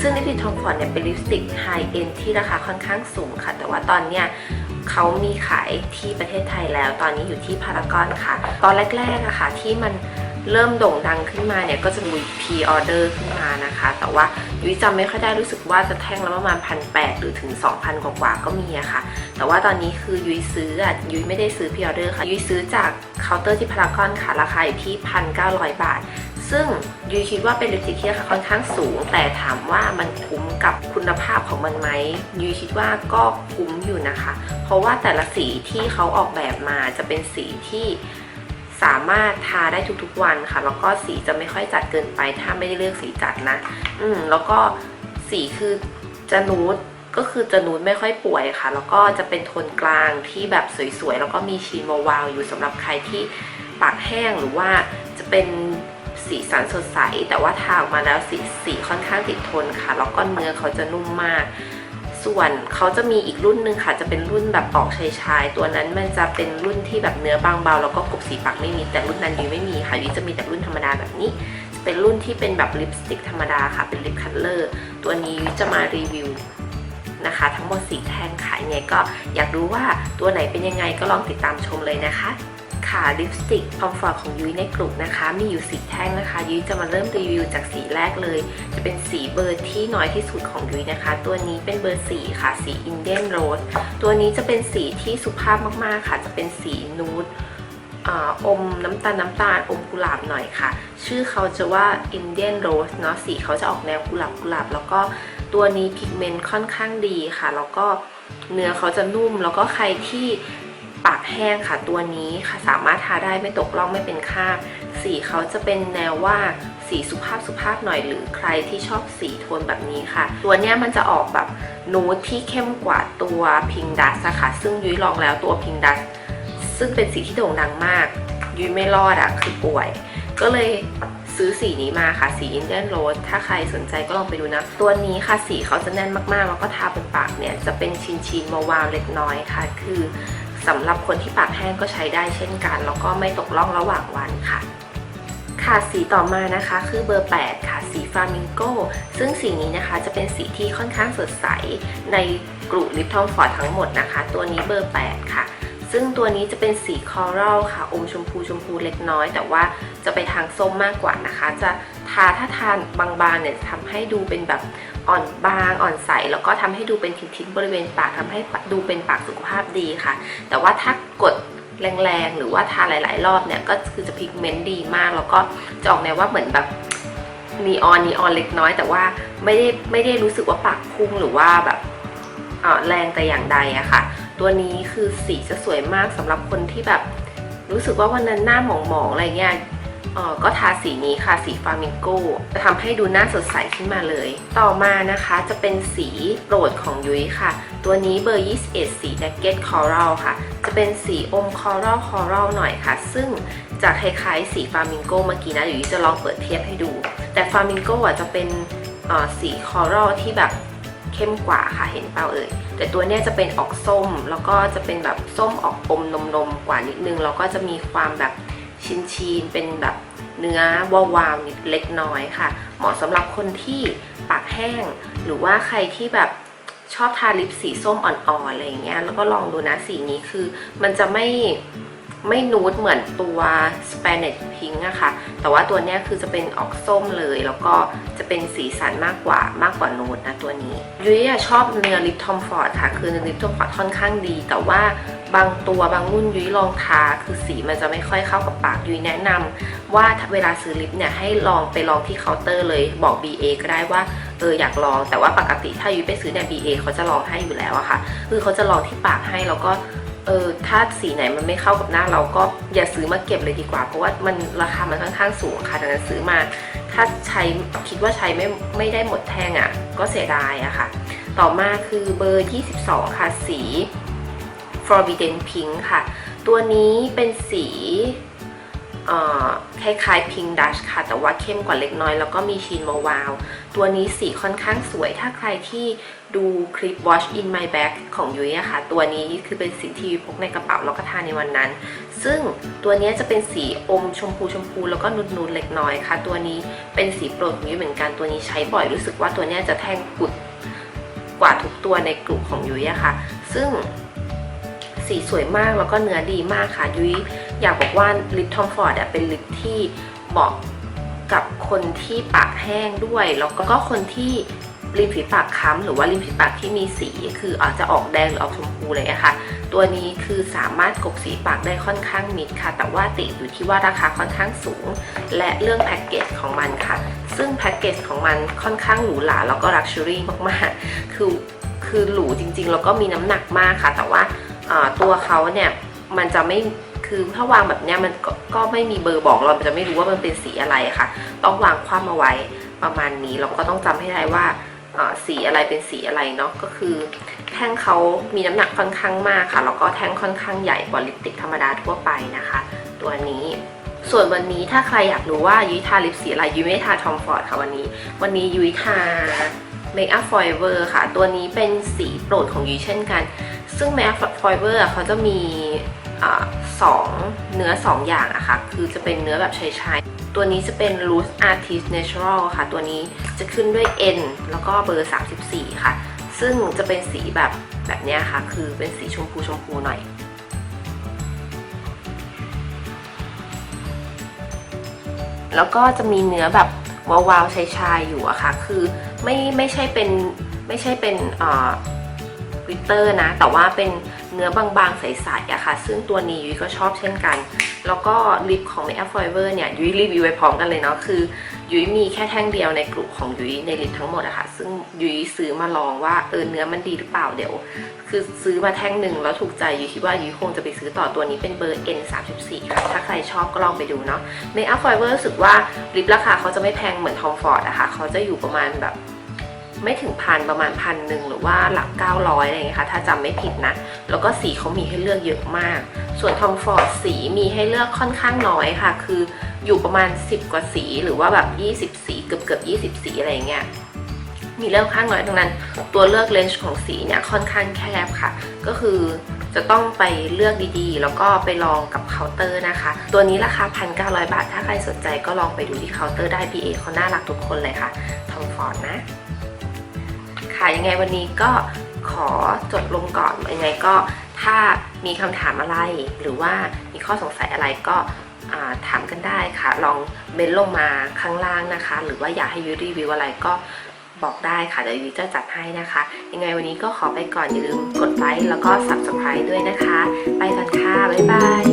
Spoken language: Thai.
ซึ่งลิปสติกทอมฟอร์ดเนี่ยเป็นลิปสติกไฮเอ็นที่ราคาค่อนข้างสูงค่ะ แต่ว่าตอนเนี้ยเขามีขายที่ประเทศไทยแล้ว ตอนนี้อยู่ที่พารากอนค่ะ ตอนแรกๆอะค่ะที่มัน เริ่มโด่งดังขึ้นมาเนี่ยก็จะมีพ r ออเดอร์ขึ้นมานะคะ แต่ว่ายุ้ยจำไม่ค่อยได้รู้สึกว่าจะแท่งละประมาณพันแหรือถึง 2,000 กว่าๆก็มีอะค่ะ แต่ว่าตอนนี้คือยุ้ยซื้ออะยุ้ยไม่ได้ซื้อพ r ออเดอร์ค่ะ ยุ้ยซื้อจากเคาน์เตอร์ที่พารากอนค่ะ ราคาอยู่ที่ 1,900 บาท ซึ่งยุ้ยคิดว่าเป็นลิปสติกที่ค่อนข้างสูง แต่ถามว่ามันคุ้มกับคุณภาพของมันไหมยุ้ยคิดว่าก็คุ้มอยู่นะคะ เพราะว่าแต่ละสีที่เขาออกแบบมาจะเป็นสีที่ สามารถทาได้ทุกๆวันค่ะ แล้วก็สีจะไม่ค่อยจัดเกินไป ถ้าไม่ได้เลือกสีจัดนะ อืมแล้วก็สีคือจะนูดก็คือจะนูดไม่ค่อยป่วยค่ะ แล้วก็จะเป็นโทนกลางที่แบบสวยๆ แล้วก็มีชีนวาวอยู่สำหรับใครที่ปากแห้งหรือว่าจะเป็นสีสันสดใส แต่ว่าทาออกมาแล้วสีสีค่อนข้างติดทนค่ะ แล้วก็เนื้อเขาจะนุ่มมาก ส่วนเขาจะมีอีกรุ่นหนึ่งค่ะ จะเป็นรุ่นแบบออกชายชายๆตัวนั้นมันจะเป็นรุ่นที่แบบเนื้อบางเบาแล้วก็กบสีปากไม่มีแต่รุ่นนั้นยุ้ยไม่มีค่ะยุ้ยจะมีแต่รุ่นธรรมดาแบบนี้ จะเป็นรุ่นที่เป็นแบบลิปสติกธรรมดาค่ะเป็นลิปคัลเลอร์ตัวนี้ยุ้ยจะมารีวิวนะคะ ทั้งหมดสีแท่งขายไงก็อยากรู้ว่าตัวไหนเป็นยังไงก็ลองติดตามชมเลยนะคะ ค่ะลิปสติกคอมฟอร์ตของยุ้ยในกลุ่มนะคะ มีอยู่สีแท่งนะคะ ยุ้ยจะมาเริ่มรีวิวจากสีแรกเลย จะเป็นสีเบอร์ที่น้อยที่สุดของยุ้ยนะคะ ตัวนี้เป็นเบอร์สีค่ะ สีอินเดียนโรสตัวนี้จะเป็นสีที่สุภาพมากๆค่ะ จะเป็นสีนูดอมน้ำตาลน้ำตาลอมกุหลาบหน่อยค่ะ ชื่อเขาจะว่า Indian Rose เนาะสีเขาจะออกแนวกุหลาบกุหลาบ แล้วก็ตัวนี้พิกเมนต์ค่อนข้างดีค่ะ แล้วก็เนื้อเขาจะนุ่ม แล้วก็ใครที่ ปากแห้งค่ะตัวนี้ค่ะสามารถทาได้ไม่ตกล่องไม่เป็นคราบสีเขาจะเป็นแนวว่าสีสุภาพสุภาพหน่อยหรือใครที่ชอบสีโทนแบบนี้ค่ะ ตัวเนี้ยมันจะออกแบบนูดที่เข้มกว่าตัวพิงดัสค่ะซึ่งยุ้ยลองแล้วตัวพิงดัสซึ่งเป็นสีที่โด่งดังมาก ยุ้ยไม่รอดอะคือป่วย ก็เลยซื้อสีนี้มาค่ะสีอินเดียนโรสถ้าใครสนใจก็ลองไปดูนะ ตัวนี้ค่ะสีเขาจะแน่นมากๆ แล้วก็ทาบนปากเนี่ยจะเป็นชิ้นชินๆวาวเล็กน้อยค่ะ คือ สำหรับคนที่ปากแห้งก็ใช้ได้เช่นกัน แล้วก็ไม่ตกล่องระหว่างวันค่ะ ค่ะสีต่อมานะคะคือเบอร์ 8 ค่ะสีฟามิงโกซึ่งสีนี้นะคะจะเป็นสีที่ค่อนข้างสดใสในกลุ่มลิปทอมฟอร์ดทั้งหมดนะคะ ตัวนี้เบอร์ 8 ค่ะ ซึ่งตัวนี้จะเป็นสีคอรัลค่ะ อมชมพูชมพูเล็กน้อย แต่ว่าจะไปทางส้มมากกว่านะคะ จะทาถ้าทานบางๆเนี่ยจะทำให้ดูเป็นแบบอ่อนบางอ่อนใส แล้วก็ทำให้ดูเป็นทิ้นๆบริเวณปากทำให้ดูเป็นปากสุขภาพดีค่ะ แต่ว่าถ้ากดแรงๆ หรือว่าทาหลาย ๆ รอบเนี่ยก็คือจะพิกเมนต์ดีมาก แล้วก็จะออกแนวว่าเหมือนแบบนีออนนีออนเล็กน้อย แต่ว่าไม่ได้ไม่ได้รู้สึกว่าปากพุ่งหรือว่าแบบอ่อแรงแต่อย่างใดอะค่ะ ตัวนี้คือสีจะสวยมากสำหรับคนที่แบบรู้สึกว่าวันนั้นหน้าหมองๆอะไรเงี้ยเออก็ทาสีนี้ค่ะสีฟลามิงโกจะทำให้ดูหน้าสดใสขึ้นมาเลย ต่อมานะคะจะเป็นสีโปรดของยุ้ยค่ะ ตัวนี้เบอร์ 21 สีแดกเก็ตคอรัลค่ะ จะเป็นสีอมคอรัลคอรัลหน่อยค่ะ ซึ่งจะคล้ายๆสีฟลามิงโกเมื่อกี้นะยุ้ยจะลองเปิดเทียบให้ดู แต่ฟลามิงโกอะจะเป็นสีคอรัลที่แบบ เข้มกว่าค่ะเห็นเปล่าเอ่ยแต่ตัวเนี้ยจะเป็นออกส้ม แล้วก็จะเป็นแบบส้มออกอมนมนมๆกว่านิดนึงแล้วก็จะมีความแบบชินชีนเป็นแบบเนื้อวาวๆนิดเล็กน้อยค่ะ เหมาะสำหรับคนที่ปากแห้ง หรือว่าใครที่แบบชอบทาลิปสีส้มอ่อนๆอะไรอย่างเงี้ยแล้วก็ลองดูนะสีนี้คือมันจะไม่ ไม่นูดเหมือนตัว Spanish Pink อะค่ะ แต่ว่าตัวนี้คือจะเป็นออกส้มเลย แล้วก็จะเป็นสีสันมากกว่ามากกว่านูดนะตัวนี้ ยุ้ยชอบเนื้อลิปทอมฟอร์ดค่ะ คือเนื้อลิปทอมฟอร์ดค่อนข้างดี แต่ว่าบางตัวบางรุ่นยุ้ยลองทา คือสีมันจะไม่ค่อยเข้ากับปากยุ้ยแนะนำว่าเวลาซื้อลิปเนี่ยให้ลองไปลองที่เคาน์เตอร์เลยบอก BA ก็ได้ว่าเอออยากลองแต่ว่าปกติถ้ายุ้ยไปซื้อใน BA เขาจะลองให้อยู่แล้วอะค่ะ คือเขาจะลองที่ปากให้แล้วก็ เออถ้าสีไหนมันไม่เข้ากับหน้าเราก็อย่าซื้อมาเก็บเลยดีกว่า เพราะว่ามันราคามันค่อนข้างสูงค่ะดังนั้นซื้อมา ถ้าใช้คิดว่าใช้ไม่ไม่ได้หมดแท่งอะ่ะ ก็เสียดายอะค่ะ ต่อมาคือเบอร์ 22 ค่ะสี Forbidden Pink ค่ะ ตัวนี้เป็นสีอ่อคล้ายๆพิงดัชค่ะ แต่ว่าเข้มกว่าเล็กน้อย แล้วก็มีชีนมาวาว ตัวนี้สีค่อนข้างสวยถ้าใครที่ ดูคลิป Watch in my bag ของยุ้ยอะค่ะตัวนี้คือเป็นสิ่งที่พกในกระเป๋าแล้วก็ทานในวันนั้น ซึ่งตัวนี้จะเป็นสีอมชมพูชมพูแล้วก็นุนๆเล็กน้อยค่ะ ตัวนี้เป็นสีโปรดของยุ้ยเหมือนกันตัวนี้ใช้บ่อยรู้สึกว่าตัวนี้จะแท่งกุดกว่าทุกตัวในกลุ่มของยุ้ยอะค่ะ ซึ่งสีสวยมากแล้วก็เนื้อดีมากค่ะ ยุ้ยอยากบอกว่าลิปทอมฟอร์ดเป็นลิปที่เหมาะกับคนที่ปากแห้งด้วย แล้วก็คนที่ ริมฝีปากค้ำหรือว่าริมฝีปากที่มีสีคืออาจจะออกแดงหรือออกชมพูเลยะค่ะตัวนี้คือสามารถกบสีปากได้ค่อนข้างมิดค่ะ แต่ว่าติดอยู่ที่ว่าราคาค่อนข้างสูง และเรื่องแพ็กเกจของมันค่ะ ซึ่งแพ็กเกจของมันค่อนข้างหรูหราแล้วก็ลักชัวรี่มากๆ คือคือหรูจริงๆ แล้วก็มีน้ำหนักมากค่ะ แต่ว่าตัวเขาเนี่ยมันจะไม่คือถ้าวางแบบเนี้ยมันก็ก็ไม่มีเบอร์บอกเราจะไม่รู้ว่ามันเป็นสีอะไรค่ะ ต้องวางคว่ำเอาไว้ประมาณนี้เราก็ต้องจำให้ได้ว่า สีอะไรเป็นสีอะไรเนาะก็คือ แท่งเขามีน้ำหนักค่อนข้างมากค่ะแล้วก็แท่งค่อนข้างใหญ่กว่าลิปสติกธรรมดาทั่วไปนะคะ ตัวนี้ส่วนวันนี้ถ้าใครอยากรู้ว่ายุ้ยทาลิปสีอะไรยุ้ยไม่ได้ทาทอมฟอร์ดค่ะวันนี้ วันนี้ยุ้ยทา Make Up Forever ค่ะ ตัวนี้เป็นสีโปรดของยุ้ยเช่นกัน ซึ่ง Make Up Forever อะเขาจะมี อาสองเนื้อสองอย่างอะค่ะ คือจะเป็นเนื้อแบบชายๆ ตัวนี้จะเป็น Loose Artist Natural ค่ะ ตัวนี้จะขึ้นด้วย N แล้วก็เบอร์ 34 ค่ะ ซึ่งจะเป็นสีแบบแบบเนี้ยค่ะ คือเป็นสีชมพูชมพูหน่อยแล้วก็จะมีเนื้อแบบวาวๆชายๆอยู่อะค่ะ คือไม่ไม่ใช่เป็นไม่ใช่เป็นเอ่อกลิตเตอร์นะ แต่ว่าเป็น เนื้อบางๆ ใสๆอะค่ะ ซึ่งตัวนี้ยุ้ยก็ชอบเช่นกัน แล้วก็ลิปของ Make Up Forever เนี่ยยุ้ยรีวิวไปพร้อมกันเลยเนาะคือยุ้ยมีแค่แท่งเดียวในกลุ่มของยุ้ยในลิปทั้งหมดอะค่ะ ซึ่งยุ้ยซื้อมาลองว่าเออเนื้อมันดีหรือเปล่าเดี๋ยว คือซื้อมาแท่งหนึ่งแล้วถูกใจยุ้ยคิดว่ายุ้ยคงจะไปซื้อต่อตัวนี้เป็นเบอร์ N34 ค่ะถ้าใครชอบก็ลองไปดูเนาะ Make Up Forever รู้สึกว่าลิปราคาเขาจะไม่แพงเหมือน Tom Ford อะค่ะเขาจะอยู่ประมาณแบบ ไม่ถึงพันประมาณพันหนึ่งหรือว่าหลัก 900อะไรอย่างเงี้ยค่ะถ้าจำไม่ผิดนะ แล้วก็สีเขามีให้เลือกเยอะมาก ส่วน Tom Ford สีมีให้เลือกค่อนข้างน้อยค่ะ คืออยู่ประมาณ 10 กว่าสีหรือว่าแบบ 20 สีเกือบเกือบ20 สีอะไรเงี้ยมีเลือกข้างน้อยดังนั้น ตัวเลือกเลนส์ของสีเนี่ยค่อนข้างแคบค่ะ ก็คือจะต้องไปเลือกดีๆ แล้วก็ไปลองกับเคาน์เตอร์นะคะ ตัวนี้ราคา 1,900 บาท ถ้าใครสนใจก็ลองไปดูที่เคาน์เตอร์ได้ BA เขาน่ารักทุกคนเลยค่ะ Tom Ford นะ ค่ะ ยังไงวันนี้ก็ขอจบลงก่อนยังไงก็ถ้ามีคำถามอะไรหรือว่ามีข้อสงสัยอะไรก็ถามกันได้ค่ะ ลองเมนลงมาข้างล่างนะคะ หรือว่าอยากให้ยุ้ยรีวิวอะไรก็บอกได้ค่ะ เดี๋ยวยุ้ยจะจัดให้นะคะ ยังไงวันนี้ก็ขอไปก่อน อย่าลืมกดไลค์แล้วก็ subscribe ด้วยนะคะ ไปก่อนค่ะ บ๊ายบาย